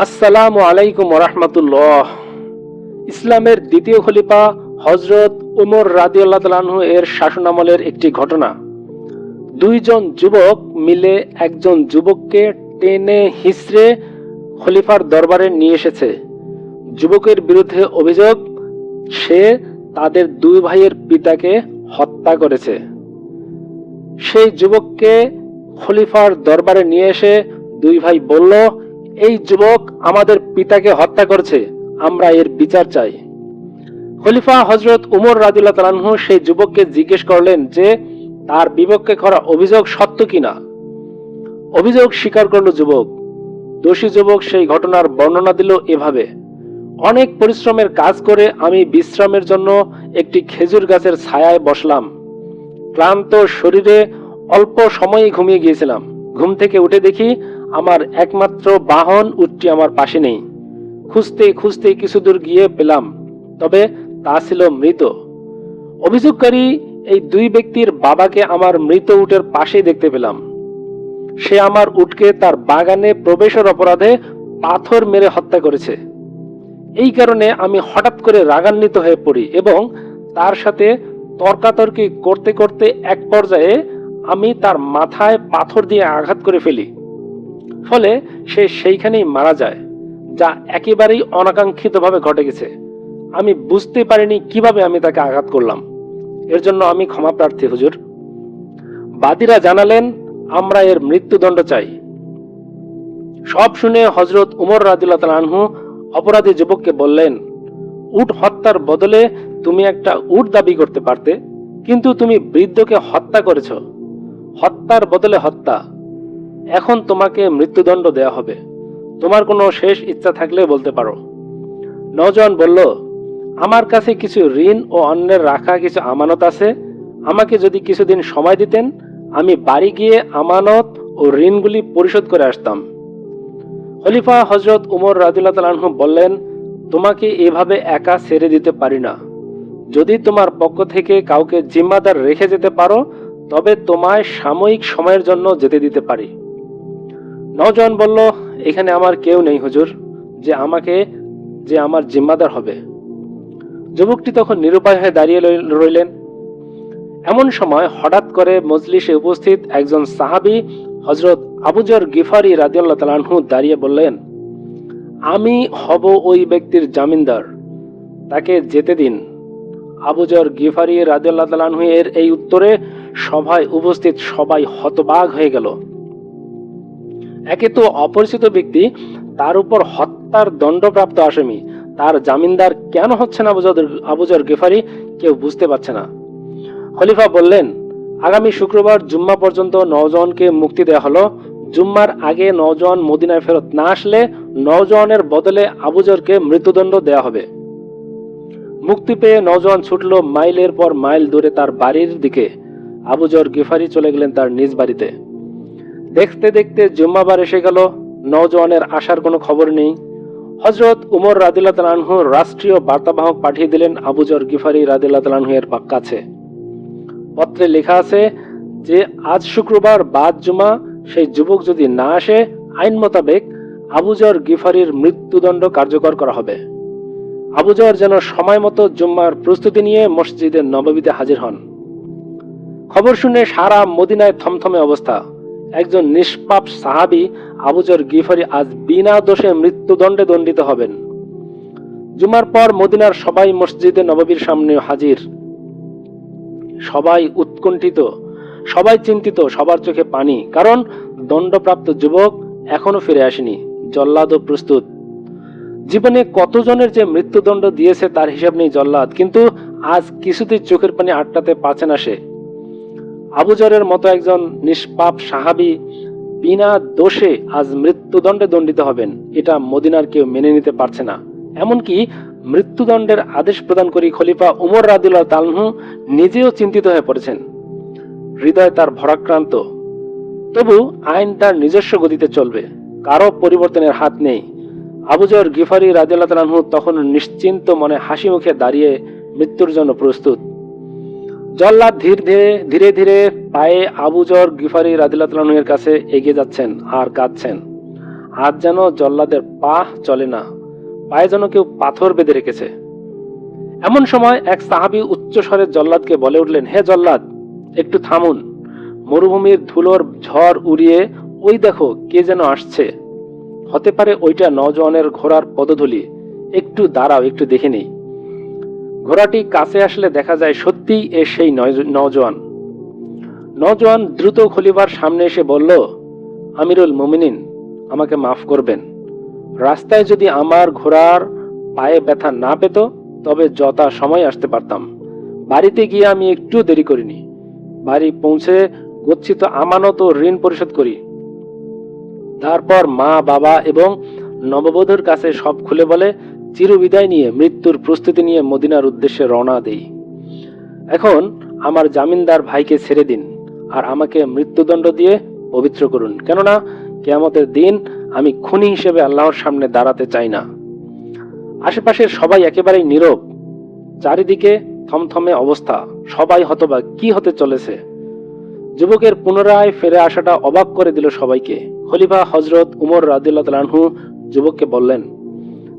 আসসালামু আলাইকুম রহমতুল্লাহ ইসলামের দ্বিতীয় খলিফা হজরত উমর রাদিউল্লাহ এর শাসনামলের একটি ঘটনা। দুইজন যুবক মিলে একজন যুবককে টেনে হিসড়ে খলিফার দরবারে নিয়ে এসেছে। যুবকের বিরুদ্ধে অভিযোগ, সে তাদের দুই ভাইয়ের পিতাকে হত্যা করেছে। সেই যুবককে খলিফার দরবারে নিয়ে এসে দুই ভাই বলল এই যুবক আমাদের পিতাকে হত্যা করছে, আমরা এর বিচার চাই। খলিফা হজরত উমর রাদিল্লাহ তালানহু সেই যুবককে জিজ্ঞেস করলেন যে, তার বিপক্ষে করা অভিযোগ সত্য কিনা? অভিযোগ স্বীকার করল যুবক। দোষী যুবক সেই ঘটনার বর্ণনা দিল এভাবে, অনেক পরিশ্রমের কাজ করে আমি বিশ্রামের জন্য একটি খেজুর গাছের ছায়ায় বসলাম। ক্লান্ত শরীরে অল্প সময়ই ঘুমিয়ে গিয়েছিলাম। ঘুম থেকে উঠে দেখি আমার একমাত্র বাহন উটটি আমার পাশে নেই। খুঁজতে খুঁজতে কিছু দূর গিয়ে পেলাম, তবে তা ছিল মৃত। অভিযোগকারী এই দুই ব্যক্তির বাবাকে আমার মৃত উটের পাশেই দেখতে পেলাম। সে আমার উটকে তার বাগানে প্রবেশের অপরাধে পাথর মেরে হত্যা করেছে। এই কারণে আমি হঠাৎ করে রাগান্বিত হয়ে পড়ি এবং তার সাথে তর্কাতর্কি করতে করতে এক পর্যায়ে আমি তার মাথায় পাথর দিয়ে আঘাত করে ফেলি। ফলে সে সেইখানেই মারা যায়, যা একেবারেই অনাকাঙ্ক্ষিতভাবে ঘটে গেছে। আমি বুঝতে পারিনি কীভাবে আমি তাকে আঘাত করলাম। এর জন্য আমি ক্ষমা প্রার্থী, হুজুর। বাদীরা জানালেন, আমরা এর মৃত্যুদণ্ড চাই। সব শুনে হজরত উমর রাদিল্লাহ আনহু অপরাধী যুবককে বললেন, উট হত্যার বদলে তুমি একটা উট দাবি করতে পারতে, কিন্তু তুমি বৃদ্ধকে হত্যা করেছ। হত্যার বদলে হত্যা। এখন তোমাকে মৃত্যুদণ্ড দেয়া হবে। তোমার কোনো শেষ ইচ্ছা থাকলে বলতে পারো। নওজোয়ান বলল, আমার কাছে কিছু ঋণ ও অন্যের রাখা কিছু আমানত আছে। আমাকে যদি কিছুদিন সময় দিতেন, আমি বাড়ি গিয়ে আমানত ও ঋণগুলি পরিশোধ করে আসতাম। খলিফা হজরত উমর রাদিল্লাহ তালাহু বললেন, তোমাকে এভাবে একা ছেড়ে দিতে পারি না। যদি তোমার পক্ষ থেকে কাউকে জিম্মাদার রেখে যেতে পারো, তবে তোমায় সাময়িক সময়ের জন্য যেতে দিতে পারি। নওজোয়ান বলল, এখানে আমার কেউ নেই হুজুর, যে আমাকে, যে আমার জিম্মাদার হবে। যুবকটি তখন নিরুপায় হয়ে দাঁড়িয়ে রইলেন। এমন সময় হঠাৎ করে মজলিসে উপস্থিত একজন সাহাবী হজরত আবুজর গিফারি রাদিয়াল্লাহ তালানহু দাঁড়িয়ে বললেন, আমি হব ওই ব্যক্তির জামিনদার, তাকে যেতে দিন। আবুজর গিফারি রাদিয়াল্লাহ তালানহু এর এই উত্তরে সভায় উপস্থিত সবাই হতবাগ হয়ে গেল। একে তো অপরিচিত ব্যক্তি, তার উপর হত্যার দণ্ডপ্রাপ্ত আসামি। তার জামিনদার কেন হচ্ছে না আবুজর গেফারি, কেউ বুঝতে পারছে না। খলিফা বললেন, আগামী শুক্রবার জুম্মা পর্যন্ত নওজওয়ানকে মুক্তি দেওয়া হলো। জুম্মার আগে নওজওয়ান মদিনায় ফেরত না আসলে নওজওয়ানের বদলে আবুজরকে মৃত্যুদণ্ড দেওয়া হবে। মুক্তি পেয়ে নওজওয়ান ছুটল মাইলের পর মাইল দূরে তার বাড়ির দিকে। আবুজর গেফারি চলে গেলেন তার নিজ বাড়িতে। দেখতে দেখতে জুম্মাবার এসে গেল। নওজওয়ানের আসার কোনো খবর নেই। হজরত উমর রাদিল্লাহ তালানহু রাষ্ট্রীয় বার্তাবাহক পাঠিয়ে দিলেন আবুজর গিফারি রাদিল্লাহ তালানহু এর কাছে। পত্রে লেখা আছে যে, আজ শুক্রবার বাদ জুমা সেই যুবক যদি না আসে, আইন মোতাবেক আবুজর গিফারির মৃত্যুদণ্ড কার্যকর করা হবে। আবুজর যেন সময় মতো জুম্মার প্রস্তুতি নিয়ে মসজিদে নববীতে হাজির হন। খবর শুনে সারা মদিনায় থমথমে অবস্থা। একজন নিষ্পাপ সাহাবি আবুজর গিফারি আজ বিনা দোষে মৃত্যুদণ্ডে দণ্ডিত হবেন। জুমার পর মদিনার সবাই মসজিদে নববীর সামনে হাজির। সবাই উৎকণ্ঠিত, সবাই চিন্তিত, সবার চোখে পানি, কারণ দণ্ডপ্রাপ্ত যুবক এখনও ফিরে আসেনি জল্লাদও প্রস্তুত। জীবনে কতজনের যে মৃত্যুদণ্ড দিয়েছে তার হিসাব নেই জল্লাদ, কিন্তু আজ কিছুতেই চোখের পানি আটকাতে পারছে না সে। আবুজরের মতো একজন নিষ্পাপ সাহাবি বিনা দোষে আজ মৃত্যুদণ্ডে দণ্ডিত হবেন। এটা মদিনার কেউ মেনে নিতে পারছে না। এমনকি মৃত্যুদণ্ডের আদেশ প্রদান করি খলিফা উমর রাদিল্লাহ তালহু নিজেও চিন্তিত হয়ে পড়েছেন। হৃদয় তার ভরাক্রান্ত। তবু আইন তার নিজস্ব গতিতে চলবে। কারও পরিবর্তনের হাত নেই। আবুজর গিফারি রাদিল্লাহ তালহু তখন নিশ্চিন্ত মনে হাসি মুখে দাঁড়িয়ে মৃত্যুর জন্য প্রস্তুত। জল্লাদ ধীরে ধীরে ধীরে ধীরে পায়ে আবুজর গিফারি তালহের কাছে এগিয়ে যাচ্ছেন আর কাঁদছেন। আজ যেন জল্লাদের পা চলে না, পায়ে যেন কেউ পাথর বেঁধে রেখেছে। এমন সময় এক সাহাবি উচ্চস্বরে জল্লাদকে বলে উঠলেন, হে জল্লাদ, একটু থামুন। মরুভূমির ধুলোর ঝড় উড়িয়ে ওই দেখো কে যেন আসছে। হতে পারে ওইটা নজওয়ানের ঘোড়ার পদধূলি। একটু দাঁড়াও, একটু দেখে নেই। ঘোড়াটি কাছে আসলে দেখা যায় সত্যিই এ সেই নওজোয়ান। নওজোয়ান দ্রুত খলিফার সামনে এসে বলল, আমিরুল মুমিনিন, আমাকে মাফ করবেন। রাস্তায় যদি আমার ঘোড়ার পায়ে ব্যথা না পেত, তবে যথা সময় আসতে পারতাম। বাড়িতে গিয়ে আমি একটু দেরি করিনি। বাড়ি পৌঁছে গচ্ছিত আমানত ও ঋণ পরিশোধ করি। তারপর মা, বাবা এবং নববধূর কাছে সব খুলে বলে চিরবিদায় নিয়ে মৃত্যুর প্রস্তুতি নিয়ে মদিনার উদ্দেশ্যে রওনা দেই। এখন আমার জামিনদার ভাইকে ছেড়ে দিন আর আমাকে মৃত্যুদণ্ড দিয়ে পবিত্র করুন। কেননা কেয়ামতের দিন আমি খুনি হিসেবে আল্লাহর সামনে দাঁড়াতে চাই না। আশেপাশের সবাই একেবারেই নীরব। চারিদিকে থমথমে অবস্থা। সবাই হতবা কি হতে চলেছে? যুবকের পুনরায় ফিরে আসাটা অবাক করে দিল সবাইকে। খলিফা হজরত উমর রাদিল্লাহ যুবককে বললেন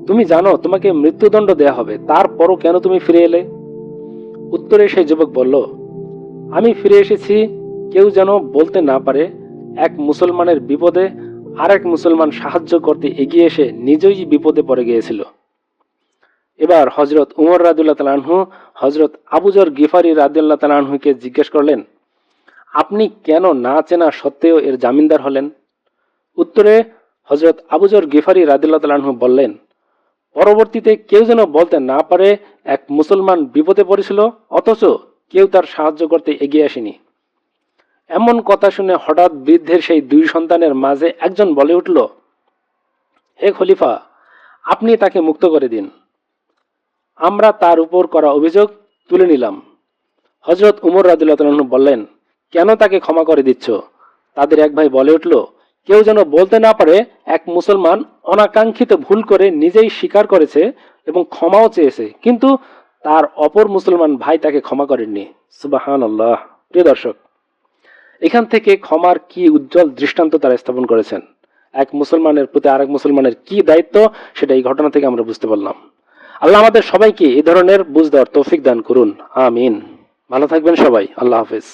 তুমি জানো, তোমাকে মৃত্যুদণ্ড দেয়া হবে। তারপরও কেন তুমি ফিরে এলে? উত্তরে সেই যুবক বলল, আমি ফিরে এসেছি, কেউ যেন বলতে না পারে, এক মুসলমানের বিপদে আর এক মুসলমান সাহায্য করতে এগিয়ে এসে নিজেই বিপদে পড়ে গিয়েছিল। এবার হজরত উমর রাদুল্লাহ তালানহু হজরত আবুজর গিফারি রাদিল্লাহ তালানহুকে জিজ্ঞেস করলেন, আপনি কেন না চেনা সত্ত্বেও এর জামিনদার হলেন? উত্তরে হজরত আবুজর গিফারি রাদিল্লাহ তালানহু বললেন পরবর্তীতে কেউ যেন বলতে না পারে, এক মুসলমান বিপদে পড়েছিল, অথচ কেউ তার সাহায্য করতে এগিয়ে আসেনি। এমন কথা শুনে হঠাৎ বৃদ্ধের সেই দুই সন্তানের মাঝে একজন বলে উঠল, হে খলিফা, আপনি তাকে মুক্ত করে দিন। আমরা তার উপর করা অভিযোগ তুলে নিলাম। হজরত উমর রাদিল্লাহ বললেন, কেন তাকে ক্ষমা করে দিচ্ছ? তাদের এক ভাই বলে উঠল কেউ যেন বলতে না পারে, এক মুসলমান অনাকাঙ্ক্ষিত ভুল করে নিজেই স্বীকার করেছে এবং ক্ষমাও চেয়েছে। কিন্তু তার অপর মুসলমান ভাই তাকে ক্ষমা করেননি। সুবাহান আল্লাহ প্রিয় দর্শক, এখান থেকে ক্ষমার কি উজ্জ্বল দৃষ্টান্ত তারা স্থাপন করেছেন? এক মুসলমানের প্রতি আরেক মুসলমানের কি দায়িত্ব, সেটা এই ঘটনা থেকে আমরা বুঝতে পারলাম। আল্লাহ আমাদের সবাইকে এই ধরনের বুঝ দেওয়ার তৌফিক দান করুন। আমিন। ভালো থাকবেন সবাই। আল্লাহ হাফেজ।